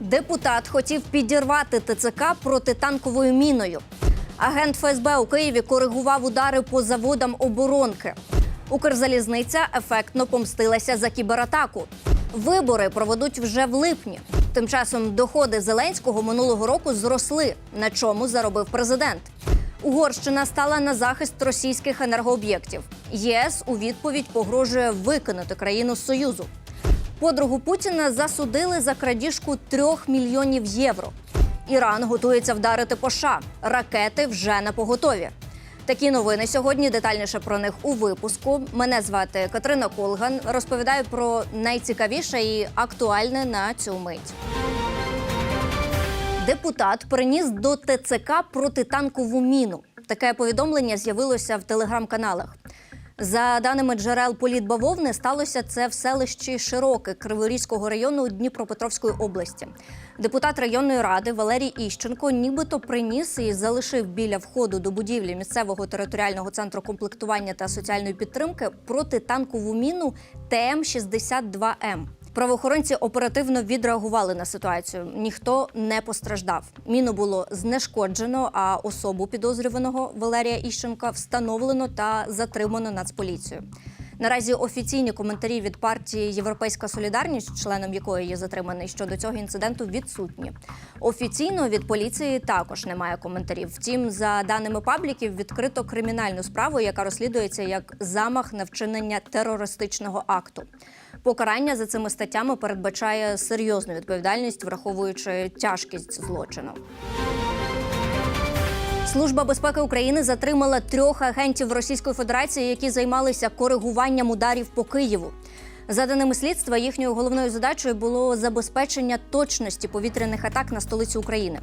Депутат хотів підірвати ТЦК протитанковою міною. Агент ФСБ у Києві коригував удари по заводам оборонки. Укрзалізниця ефектно помстилася за кібератаку. Вибори проведуть вже в липні. Тим часом доходи Зеленського минулого року зросли, на чому заробив президент. Угорщина стала на захист російських енергооб'єктів. ЄС у відповідь погрожує викинути країну з союзу. Подругу Путіна засудили за крадіжку трьох мільйонів євро. Іран готується вдарити по США. Ракети вже на поготові. Такі новини сьогодні. Детальніше про них у випуску. Мене звати Катерина Колган. Розповідаю про найцікавіше і актуальне на цю мить. Депутат приніс до ТЦК протитанкову міну. Таке повідомлення з'явилося в телеграм-каналах. За даними джерел політбавовни, сталося це в селищі Широке Криворізького району Дніпропетровської області. Депутат районної ради Валерій Іщенко нібито приніс і залишив біля входу до будівлі місцевого територіального центру комплектування та соціальної підтримки протитанкову міну ТМ-62М. Правоохоронці оперативно відреагували на ситуацію. Ніхто не постраждав. Міну було знешкоджено, а особу підозрюваного Валерія Іщенка встановлено та затримано нацполіцією. Наразі офіційні коментарі від партії Європейська Солідарність, членом якої є затриманий щодо цього інциденту, відсутні. Офіційно від поліції також немає коментарів. Втім, за даними пабліків, відкрито кримінальну справу, яка розслідується як замах на вчинення терористичного акту. Покарання за цими статтями передбачає серйозну відповідальність, враховуючи тяжкість злочину. Служба безпеки України затримала трьох агентів Російської Федерації, які займалися коригуванням ударів по Києву. За даними слідства, їхньою головною задачею було забезпечення точності повітряних атак на столицю України.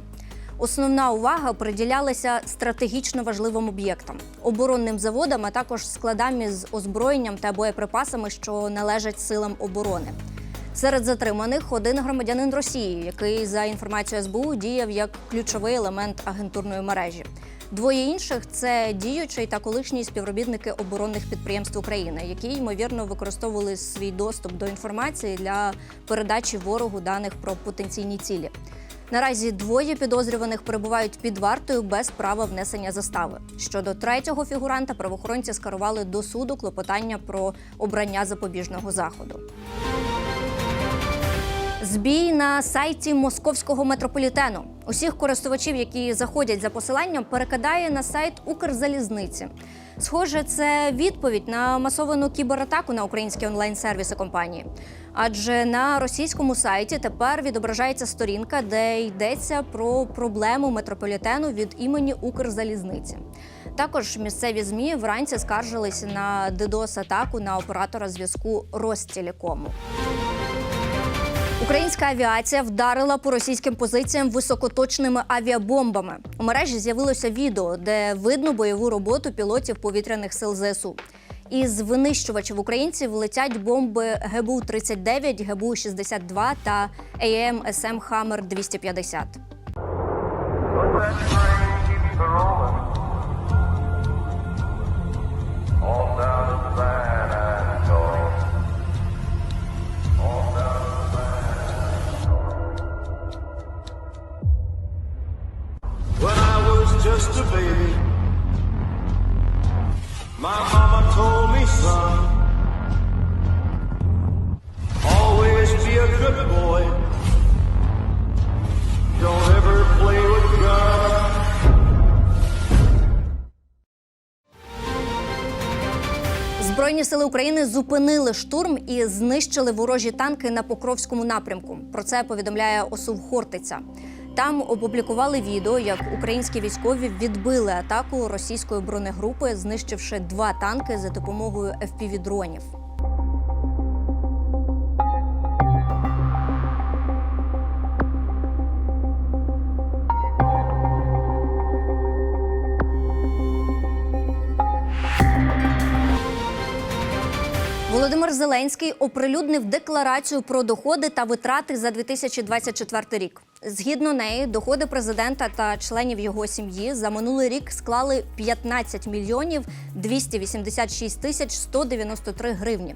Основна увага приділялася стратегічно важливим об'єктам, оборонним заводам, а також складам із озброєнням та боєприпасами, що належать силам оборони. Серед затриманих один громадянин Росії, який за інформацією СБУ діяв як ключовий елемент агентурної мережі. Двоє інших це діючий та колишні співробітники оборонних підприємств України, які ймовірно використовували свій доступ до інформації для передачі ворогу даних про потенційні цілі. Наразі двоє підозрюваних перебувають під вартою без права внесення застави. Щодо третього фігуранта, правоохоронці скерували до суду клопотання про обрання запобіжного заходу. Збій на сайті московського метрополітену. Усіх користувачів, які заходять за посиланням, перекидає на сайт Укрзалізниці. Схоже, це відповідь на масовану кібератаку на українські онлайн-сервіси компанії. Адже на російському сайті тепер відображається сторінка, де йдеться про проблему метрополітену від імені Укрзалізниці. Також місцеві змі вранці скаржилися на DDoS-атаку на оператора зв'язку Ростелекому. Українська авіація вдарила по російським позиціям високоточними авіабомбами. У мережі з'явилося відео, де видно бойову роботу пілотів повітряних сил ЗСУ. Із винищувачів українців летять бомби ГБУ-39, ГБУ-62 та АМСМ Хаммер 250. Збройні сили України зупинили штурм і знищили ворожі танки на Покровському напрямку. Про це повідомляє ОСУВ Хортиця. Там опублікували відео, як українські військові відбили атаку російської бронегрупи, знищивши два танки за допомогою FPV-дронів. Володимир Зеленський оприлюднив декларацію про доходи та витрати за 2024 рік. Згідно неї, доходи президента та членів його сім'ї за минулий рік склали 15 мільйонів 286 тисяч 193 гривні.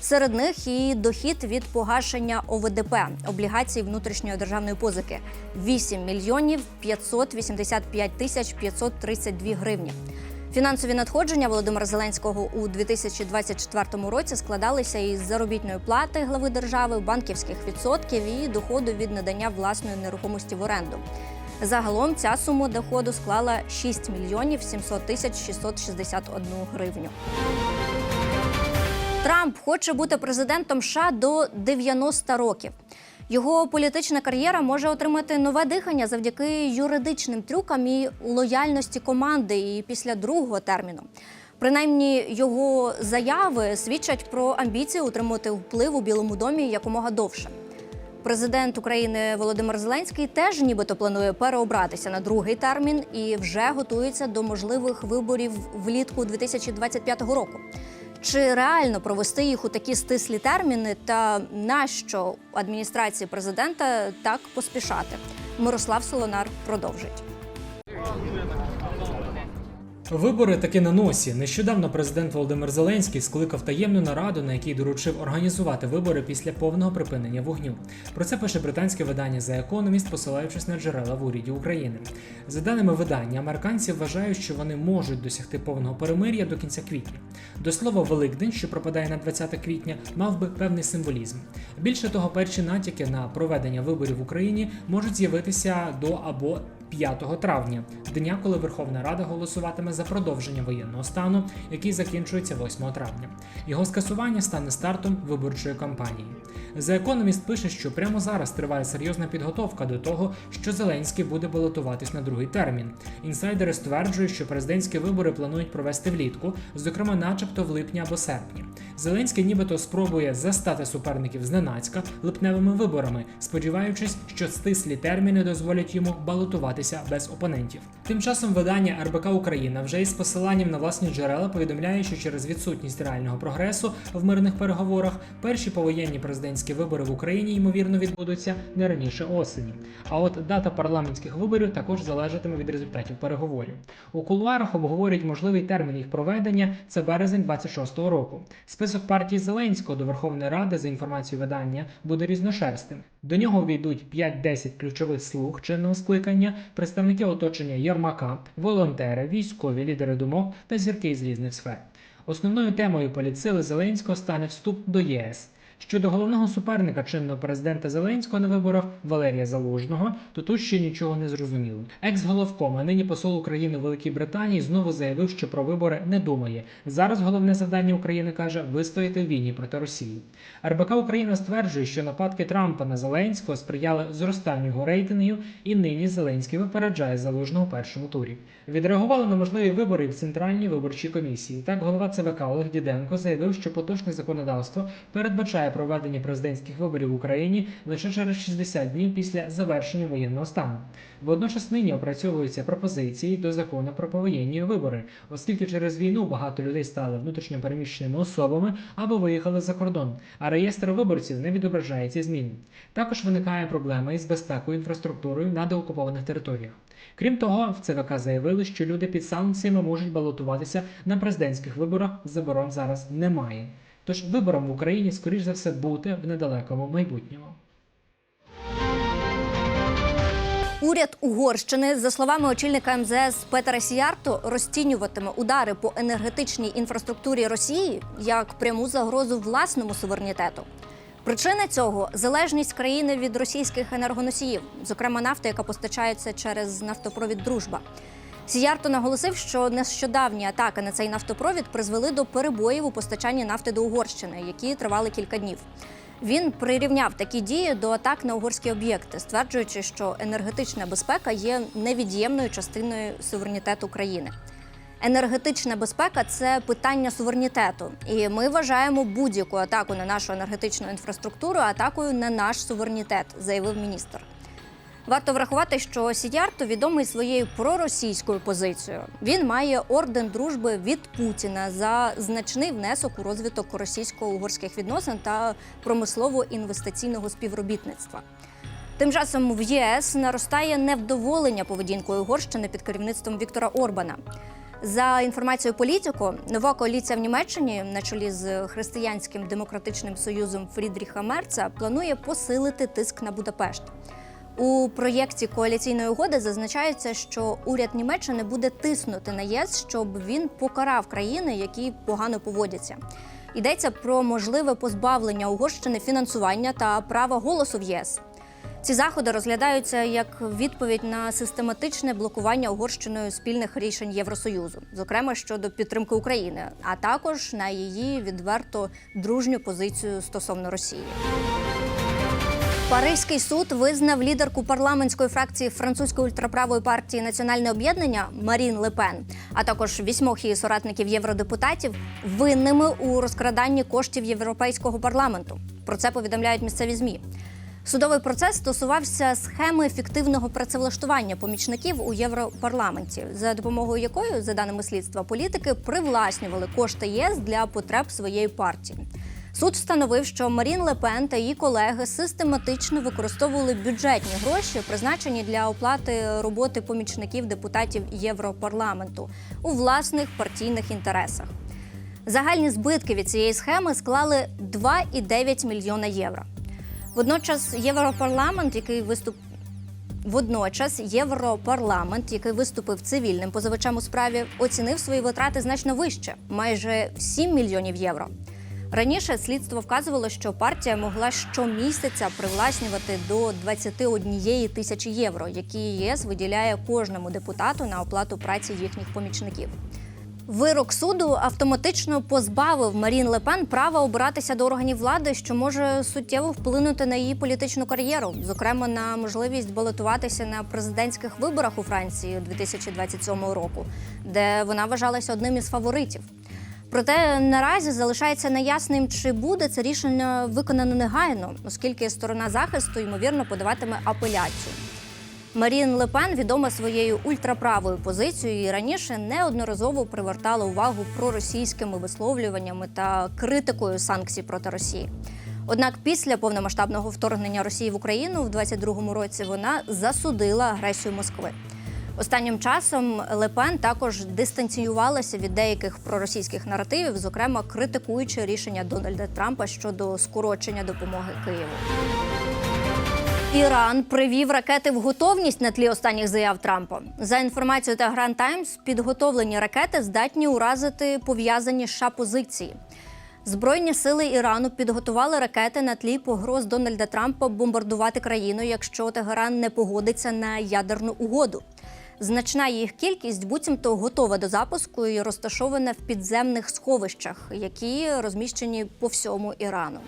Серед них і дохід від погашення ОВДП облігацій внутрішньої державної позики 8 мільйонів 585 тисяч 532 гривні. Фінансові надходження Володимира Зеленського у 2024 році складалися із заробітної плати глави держави, банківських відсотків і доходу від надання власної нерухомості в оренду. Загалом ця сума доходу склала 6 мільйонів 700 тисяч 661 гривню. Трамп хоче бути президентом США до 90 років. Його політична кар'єра може отримати нове дихання завдяки юридичним трюкам і лояльності команди і після другого терміну. Принаймні, його заяви свідчать про амбіції утримувати вплив у Білому домі якомога довше. Президент України Володимир Зеленський теж нібито планує переобратися на другий термін і вже готується до можливих виборів влітку 2025 року. Чи реально провести їх у такі стислі терміни, та нащо адміністрації президента так поспішати? Мирослав Солонар продовжить. Вибори таки на носі. Нещодавно президент Володимир Зеленський скликав таємну нараду, на якій доручив організувати вибори після повного припинення вогню. Про це пише британське видання The Economist, посилаючись на джерела в уряді України. За даними видання, американці вважають, що вони можуть досягти повного перемир'я до кінця квітня. До слова, Великдень, що пропадає на 20 квітня, мав би певний символізм. Більше того, перші натяки на проведення виборів в Україні можуть з'явитися до або 5 травня, дня, коли Верховна Рада голосуватиме за продовження воєнного стану, який закінчується 8 травня. Його скасування стане стартом виборчої кампанії. The Economist пише, що прямо зараз триває серйозна підготовка до того, що Зеленський буде балотуватись на другий термін. Інсайдери стверджують, що президентські вибори планують провести влітку, зокрема, начебто в липні або серпні. Зеленський нібито спробує застати суперників зненацька липневими виборами, сподіваючись, що стислі терміни дозволять йому балотуватися без опонентів. Тим часом видання РБК Україна вже із посиланням на власні джерела повідомляє, що через відсутність реального прогресу в мирних переговорах перші повоєнні президентські вибори в Україні ймовірно відбудуться не раніше осені. А от дата парламентських виборів також залежатиме від результатів переговорів. У кулуарах обговорюють можливий термін їх проведення це березень 26-го року. Список партій Зеленського до Верховної Ради за інформацією видання буде різношерстим. До нього війдуть 5-10 ключових слуг чинного скликання, представники оточення Єрмака, волонтери, військові, лідери думок та зірки з різних сфер. Основною темою політсили Зеленського стане вступ до ЄС. Щодо головного суперника чинного президента Зеленського на виборах Валерія Залужного, то тут ще нічого не зрозуміло. Екс-головком, а нині посол України у Великій Британії знову заявив, що про вибори не думає. Зараз головне завдання України каже вистояти в війні проти Росії. РБК Україна стверджує, що нападки Трампа на Зеленського сприяли зростанню його рейтингів, і нині Зеленський випереджає залужного у першому турі. Відреагували на можливі вибори в центральній виборчій комісії. Так, голова ЦВК Олег Діденко заявив, що поточне законодавство передбачає проведення президентських виборів в Україні лише через 60 днів після завершення воєнного стану. Водночас нині опрацьовуються пропозиції до закону про повоєнні вибори, оскільки через війну багато людей стали внутрішньо переміщеними особами або виїхали за кордон, а реєстр виборців не відображає ці зміни. Також виникає проблема із безпекою інфраструктурою на деокупованих територіях. Крім того, в ЦВК заявили, що люди під санкціями можуть балотуватися на президентських виборах. Заборон зараз немає. Тож виборам в Україні, скоріш за все, бути в недалекому майбутньому. Уряд Угорщини, за словами очільника МЗС Петера Сіярто, розцінюватиме удари по енергетичній інфраструктурі Росії як пряму загрозу власному суверенітету. Причина цього залежність країни від російських енергоносіїв, зокрема нафти, яка постачається через нафтопровід Дружба. Сіярто наголосив, що нещодавні атаки на цей нафтопровід призвели до перебоїв у постачанні нафти до Угорщини, які тривали кілька днів. Він прирівняв такі дії до атак на угорські об'єкти, стверджуючи, що енергетична безпека є невід'ємною частиною суверенітету країни. Енергетична безпека це питання суверенітету, і ми вважаємо будь-яку атаку на нашу енергетичну інфраструктуру атакою на наш суверенітет, заявив міністр. Варто врахувати, що Сідярто відомий своєю проросійською позицією. Він має орден дружби від Путіна за значний внесок у розвиток російсько-угорських відносин та промислово-інвестиційного співробітництва. Тим часом в ЄС наростає невдоволення поведінкою Угорщини під керівництвом Віктора Орбана. За інформацією політику, нова коаліція в Німеччині на чолі з християнським демократичним союзом Фрідріха Мерца планує посилити тиск на Будапешт. У проєкті коаліційної угоди зазначається, що уряд Німеччини буде тиснути на ЄС, щоб він покарав країни, які погано поводяться. Йдеться про можливе позбавлення Угорщини фінансування та права голосу в ЄС. Ці заходи розглядаються як відповідь на систематичне блокування Угорщиною спільних рішень Євросоюзу, зокрема щодо підтримки України, а також на її відверто дружню позицію стосовно Росії. Паризький суд визнав лідерку парламентської фракції французької ультраправої партії Національне об'єднання Марін Лепен, а також вісьмох її соратників євродепутатів винними у розкраданні коштів Європейського парламенту. Про це повідомляють місцеві змі. Судовий процес стосувався схеми фіктивного працевлаштування помічників у Європарламенті, за допомогою якої, за даними слідства, політики привласнювали кошти ЄС для потреб своєї партії. Суд встановив, що Марін Лепен та її колеги систематично використовували бюджетні гроші, призначені для оплати роботи помічників депутатів Європарламенту у власних партійних інтересах. Загальні збитки від цієї схеми склали 2,9 мільйона євро. Водночас Європарламент, який виступ Водночас Європарламент, який виступив цивільним позивачем у справі, оцінив свої витрати значно вище майже в 7 мільйонів євро. Раніше слідство вказувало, що партія могла щомісяця привласнювати до 21 тисячі євро, які ЄС виділяє кожному депутату на оплату праці їхніх помічників. Вирок суду автоматично позбавив Марін Лепен права обиратися до органів влади, що може суттєво вплинути на її політичну кар'єру, зокрема на можливість балотуватися на президентських виборах у Франції 2027 року, де вона вважалася одним із фаворитів. Проте наразі залишається неясним, чи буде це рішення виконано негайно, оскільки сторона захисту ймовірно подаватиме апеляцію. Марін Лепен відома своєю ультраправою позицією і раніше неодноразово привертала увагу проросійськими висловлюваннями та критикою санкцій проти Росії. Однак після повномасштабного вторгнення Росії в Україну в 22-му році вона засудила агресію Москви. Останнім часом Лепен також дистанціювалася від деяких проросійських наративів, зокрема критикуючи рішення Дональда Трампа щодо скорочення допомоги Києву. Іран привів ракети в готовність на тлі останніх заяв Трампа. За інформацією Тегран Таймс, підготовлені ракети здатні уразити пов'язані США позиції. Збройні сили Ірану підготували ракети на тлі погроз Дональда Трампа бомбардувати країну, якщо Тегеран не погодиться на ядерну угоду. Значна їх кількість буцімто готова до запуску і розташована в підземних сховищах, які розміщені по всьому Ірану.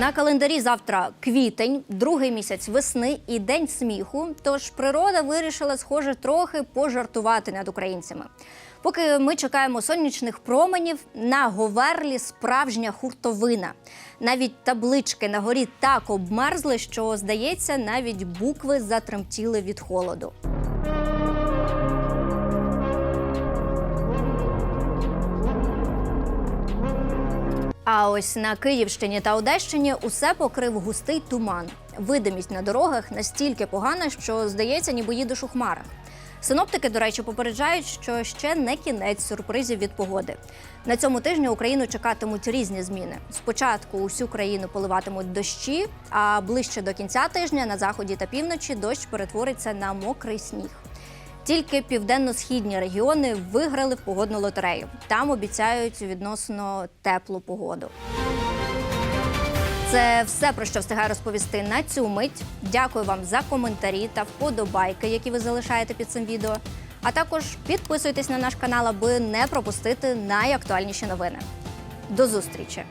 На календарі завтра квітень, другий місяць весни і день сміху. Тож природа вирішила, схоже, трохи пожартувати над українцями. Поки ми чекаємо сонячних променів, на Говерлі справжня хуртовина. Навіть таблички на горі так обмерзли, що здається, навіть букви затремтіли від холоду. А ось на Київщині та Одещині усе покрив густий туман. Видимість на дорогах настільки погана, що здається, ніби їдеш у хмарах. Синоптики, до речі, попереджають, що ще не кінець сюрпризів від погоди. На цьому тижні Україну чекатимуть різні зміни. Спочатку усю країну поливатимуть дощі, а ближче до кінця тижня на заході та півночі дощ перетвориться на мокрий сніг. Тільки південно-східні регіони виграли в погодну лотерею. Там обіцяють відносно теплу погоду. Це все про що встигаю розповісти на цю мить. Дякую вам за коментарі та вподобайки, які ви залишаєте під цим відео. А також підписуйтесь на наш канал, аби не пропустити найактуальніші новини. До зустрічі!